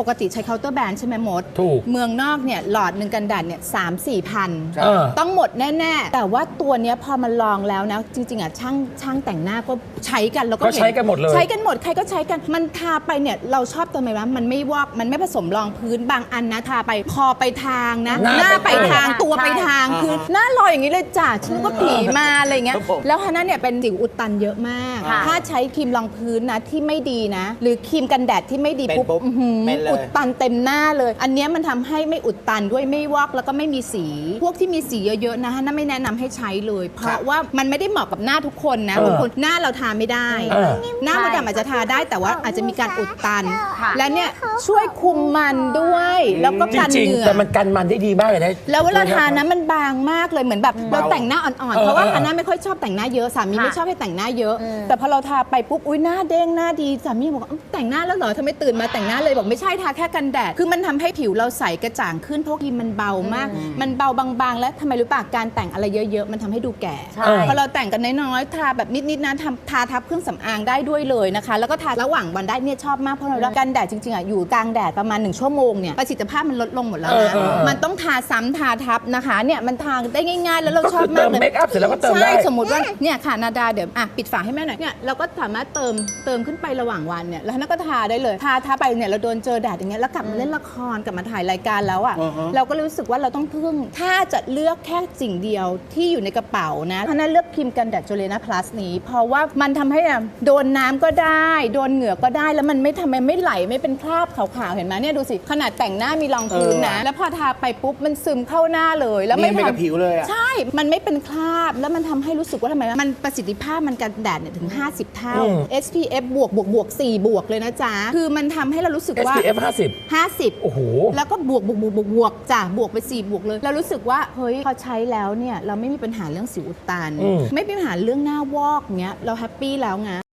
ปกติใช้เคาน์เตอร์แบรนด์ใช่ไหมมด ถูก เมืองนอกเนี่ยหลอดหนึ่งกันแดดเนี่ยสามสี่พันเออ ต้องหมดแน่ๆ แต่ว่าตัวเนี้ยพอมันลองแล้วนะ จริงๆอะช่างช่างแต่งหน้าก็ใช้กันแล้วก็ก็ใช้กันหมดเลย ใช้กันหมดใครก็ใช้กันมันทาไปเนี่ยเราชอบตัวไหนวะมันไม่วอกมันไม่ผสมรองพื้นบางอันนะทาไปคอไปทางนะหน้าไปไปทางทางตัวไปทางอ่าคือหน้าลอยอย่างนี้เลยจ้ะฉันก็ผีมาอะไรเงี้ยครับผม แล้วฮาน่าเนี่ยเป็นสิวอุดตันเยอะมาก ค่ะ ถ้าใช้ครีมรองพื้นนะที่ไม่ดีนะ หรือครีมกันแดดที่ไม่ดีเป็นปุ๊บปุ๊บอื้อหือ เป็นเลย อุดตันเต็มหน้าเลย อันเนี้ยมันทำให้ไม่อุดตันด้วยไม่วอกแล้วก็ไม่มีสี พวกที่มีสีเยอะๆนะฮะน่าไม่แนะนำให้ใช้เลย เพครัราะบว่ามันไม่ได้เหมาะกับหน้าทุกคนนะเออบางคนหน้าเราทาไม่ได้เออหน้ามดดำอาจจะทาได้แต่ว่าอาจจะมีการอุดตันค่ะและเนี่ยช่วยคุมมันด้วย แล้วก็จกันริงเหงื่ๆอแต่มันกันมันได้ดีมากเลยนะแล้วเวลาทานะมันบางมากเลยเหมือนแบบเราเบาแต่งหน้าอ่อนๆเออเพราะว่าเออฮาน่าไม่ค่อยชอบแต่งหน้าเยอะสามีค่ะไม่ชอบให้แต่งหน้าเยอะอืมแต่พอเราทาไปปุ๊บอุ้ยหน้าเด้งหน้าดีสามีบอกว่าอ้าวแต่งหน้าแล้วเหรอทำไมตื่นมาแต่งหน้าเลยบอกไม่ใช่ทาแค่กันแดด คือมันทำให้ผิวเราใสกระจ่างขึ้นเพราะครีมมันเบามาก มันเบาบางๆ แล้วทำไมรู้ป่ะการแต่งอะไรเยอะๆ มันทำให้ดูแก่ใช่พอเราแต่งกันน้อยๆทาแบบนิดๆนะทำทาทับเครื่องสำอางได้ด้วยเลยนะคะ แล้วก็ทาระหว่างวันได้เนี่ยชอบมากเพราะเรากันแดดจริงๆอะอยู่กลางแดดประมาณหนึ่งชั่วโมงเนี่ยประสิทธิภาพมันลดลงหมดแล้วเออนะเออเออมันต้องทาซ้ำทาทับนะคะเนี่ยมันทาได้ง่ายๆ แล้วเราก็ชอคืบอมาเติกมเลยเมคอัพเสร็จแล้วก็เติมได้ใช่สมมติว่าเนี่ยค่ะนาดาเดี๋ยวอะปิดฝาให้แม่หน่อยเนี่ยเราก็สามารถเติมเติมขึ้นไประหว่างวันเนี่ยแล้วนั่นก็ทาได้เลยทาทาไปเนี่ยเราโดนเจอแดดอย่างเงี้ยแล้วกลับมาเล่นละครกลับมาถ่ายรายการแล้วอะอือฮะเราก็รู้สึกว่าเราต้องพึ่ง ถ้าจะเลือกแค่สิ่งเดียวที่อยู่ในกระเป๋านะท่านั้นเลือกครีมกันแดดโจเลนาพลัสนี้ เพราะว่ามันทำให้อะโดนน้ำก็ได้ โดนเหงื่อก็ได้แล้วมันไม่ทำให้ไม่ไหลไม่เป็นคราบขาวๆเห็นไหมเนี่ยดูสิขนาดแต่งหน้ามีรองพื้นนะเออแล้วพอทาไปปุ๊บมันซึมเข้าหน้าเลย แล้วเนีไม่ยนไปกับทำผิวเลยอะใช่ มันไม่เป็นคราบแล้วมันทำให้รู้สึกว่าทำไมวะมันประสิทธิภาพมันกันแดดเนี่ยถึง 50 เท่าอืม SPF บวกบวกบวก4บวกเลยนะจ๊ะคือมันทำให้เรารู้สึกว่า SPF 50 50 โอ้โห แล้วก็บวกบวกบวกบวกบวกจ้ะบวกไป 4 บวกเลยเรารู้สึกว่า เฮ้ยพอใช้แล้วเนี่ย เราไม่มีปัญหาเรื่องสิวอุดตัน อืม ไม่มีปัญหาเรื่องหน้าวอกเงี้ยเราแฮปปี้แล้วไง